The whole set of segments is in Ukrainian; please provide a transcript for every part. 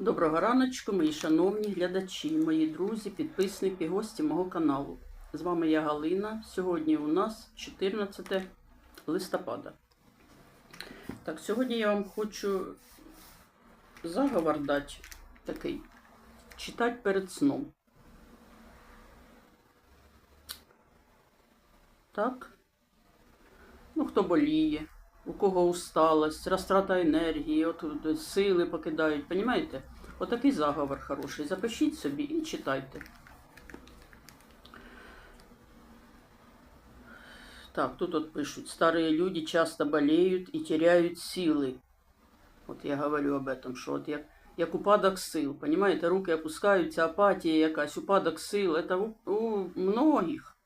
Доброго раночку, мої шановні глядачі, мої друзі, підписники, гості мого каналу. З вами я Галина. Сьогодні у нас 14 листопада. Так, сьогодні я вам хочу заговор дати такий. Читати перед сном. Так. Ну, хто боліє, у кого усталость, розтрата енергії, от, от сили покидають, понімаєте? Отакий заговор хороший. Запишіть собі і читайте. Так, тут от пишуть, старые люди часто болеют и теряют силы. От я говорю об этом, що от як, як упадок сил, понимаєте, руки опускаються, апатія якась, упадок сил, це у, у многих.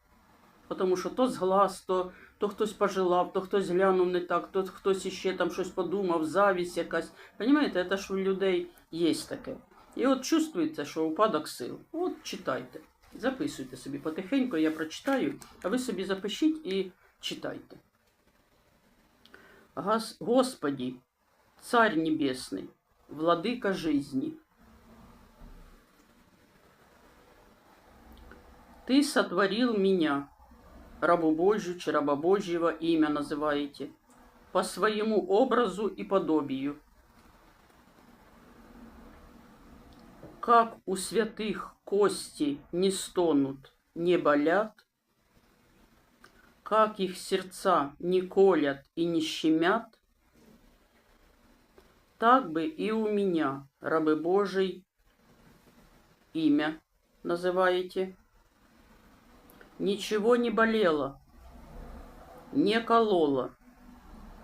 Тому що то з глаз, то, то хтось пожелав, то хтось глянув не так, то хтось іще там щось подумав, завість якась. Понимаєте, це ж у людей є таке. І от чувствується, що упадок сил. От читайте. Записуйте собі потихеньку, я прочитаю, а ви собі запишіть і читайте. Гос- Господи, Царь Небесный, Владыка жизни, Ты сотворил меня, Рабу Божью, чи раба Божьего имя называете, по своему образу и подобию. Как у святых кости не стонут, не болят, как их сердца не колят и не щемят, так бы и у меня, рабы Божий, имя называете. Ничего не болело, не кололо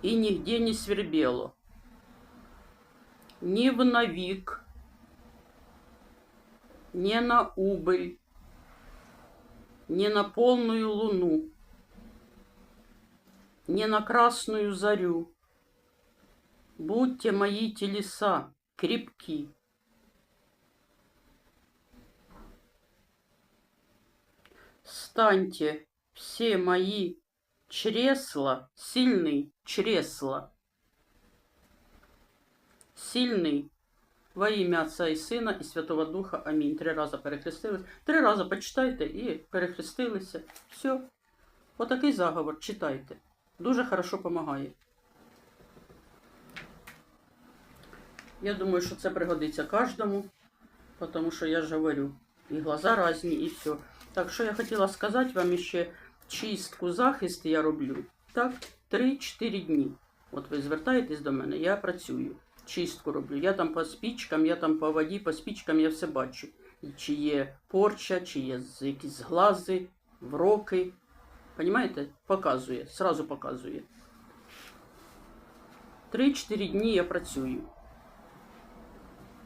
и нигде не свербело. Ни в навик, не на убыль, не на полную луну, не на красную зарю. Будьте мои телеса крепки. Станьте все мои чресла сильны, чресла. Сильный во ім'я Отця і Сина і Святого Духа. Амінь. Три рази перехрестились. Три рази почитайте і перехрестилися. Все. Отакий заговор. Читайте. Дуже хорошо допомагає. Я думаю, що це пригодиться кожному, тому що я ж говорю, і глаза різні, і все. Так, що я хотіла сказати вам ще чистку, захист я роблю. Так, 3-4 дні. От ви звертаєтесь до мене, я працюю, чистку роблю. Я там по спічкам, я там по воді, по спічкам я все бачу. Чи є порча, чи є якісь зглази, вроки. Понімаєте? Показує, сразу показує. 3-4 дні я працюю.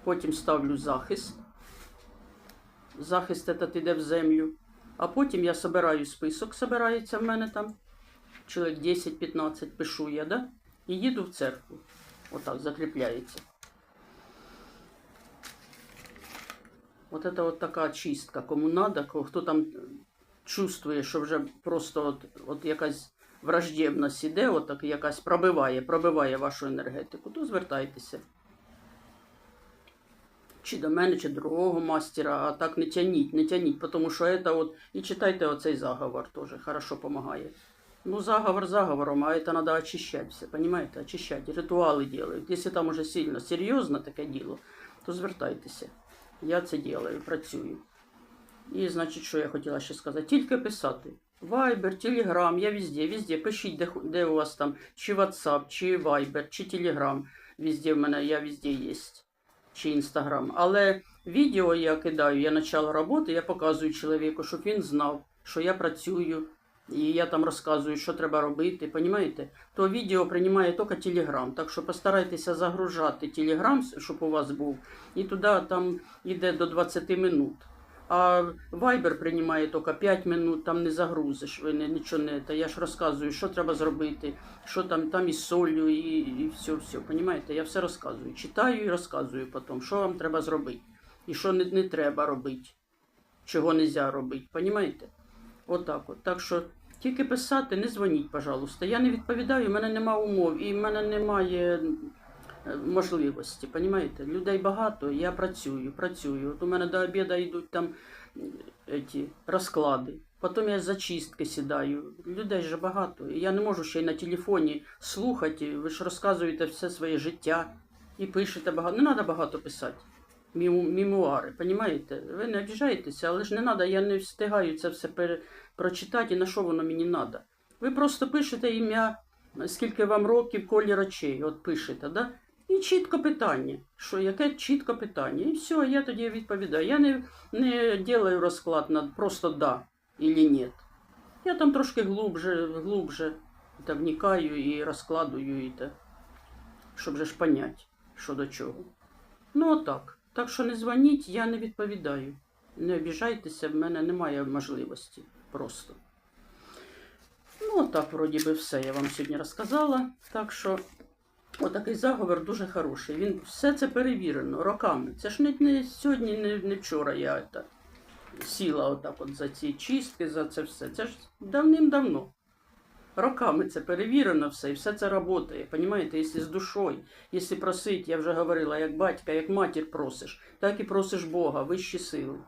Потім ставлю захист. Захист іде в землю. А потім я собираю список, собирається в мене там. Чоловік 10-15 пишу я, да? І їду в церкву. Отак закріпляється. От это от така чистка. Кому надо, хто там чувствує, що вже просто от, от якась враждебність іде, от так якась пробиває, пробиває вашу енергетику, то звертайтеся. Чи до мене, чи до другого мастера, а так не тяніть, не тяніть, тому що це от, і читайте оцей заговор теж, хорошо допомагає. Ну, заговор заговором, а это надо очищать все, понимаете, очищать, ритуали делают. Если там уже сильно, серйозно таке діло, то звертайтеся. Я це делаю, працюю. І, значить, що я хотіла ще сказати? Тільки писати. Viber, Telegram, я везде, везде. Пишіть, де, де у вас там, чи WhatsApp, чи Viber, чи Telegram. Везде в мене, я везде є. Чи інстаграм. Але відео я кидаю, я почав роботи, я показую чоловіку, щоб він знав, що я працюю, і я там розказую, що треба робити, понімаєте? То відео приймає тільки Телеграм. Так що постарайтеся загружати Телеграм, щоб у вас був, і туди там йде до 20 минут. А Viber приймає тільки 5 минут, там не загрузиш, ви не, нічого не. Та я ж розказую, що треба зробити, що там, там із солью, і, і все, все. Понімаєте? Я все розказую. Читаю і розказую потім, що вам треба зробити. І що не, не треба робити, чого не можна робити. Понімаєте? Отак от. Так що тільки писати, не дзвоніть, пожалуйста. Я не відповідаю, в мене немає умов, і в мене немає можливості. Понімаєте? Людей багато, я працюю, працюю. От у мене до обіду йдуть там м, розклади. Потім я за чистки сідаю. Людей же багато. Я не можу ще й на телефоні слухати. Ви ж розказуєте все своє життя і пишете багато. Не треба багато писати. Мемуари, понімаєте? Ви не обіжаєтеся, але ж не треба, я не встигаю це все пере, прочитати, і на що воно мені треба. Ви просто пишете ім'я, скільки вам років, колір очей, от пишете, да? І чітко питання. Що, яке чітко питання? І все, я тоді відповідаю. Я не, не делаю розклад на просто да или нет. Я там трошки глубже, глубже та вникаю і розкладую, і те, щоб же ж понять, що до чого. Ну, отак. Так що не дзвоніть, я не відповідаю. Не обіжайтеся, в мене немає можливості просто. Ну, отак, вроді би, все я вам сьогодні розказала. Так що, отакий заговор дуже хороший. Він все це перевірено роками. Це ж не, не сьогодні, не, не вчора я це, сіла отак от за ці чистки, за це все. Це ж давним-давно. Роками це перевірено все, і все це працює. Понімаєте, якщо з душою, якщо просить, я вже говорила, як батька, як матір просиш, так і просиш Бога, вищі сили.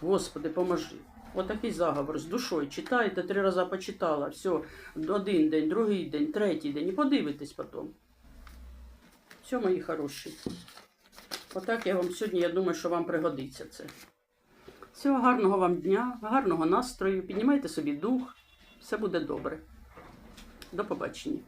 Господи, поможи. Отакий заговор з душою. Читаєте, три рази почитала, все, один день, другий день, третій день, і подивитесь потім. Все, мої хороші. Отак я вам сьогодні, я думаю, що вам пригодиться це. Всього гарного вам дня, гарного настрою, піднімайте собі дух, все буде добре. До побачення.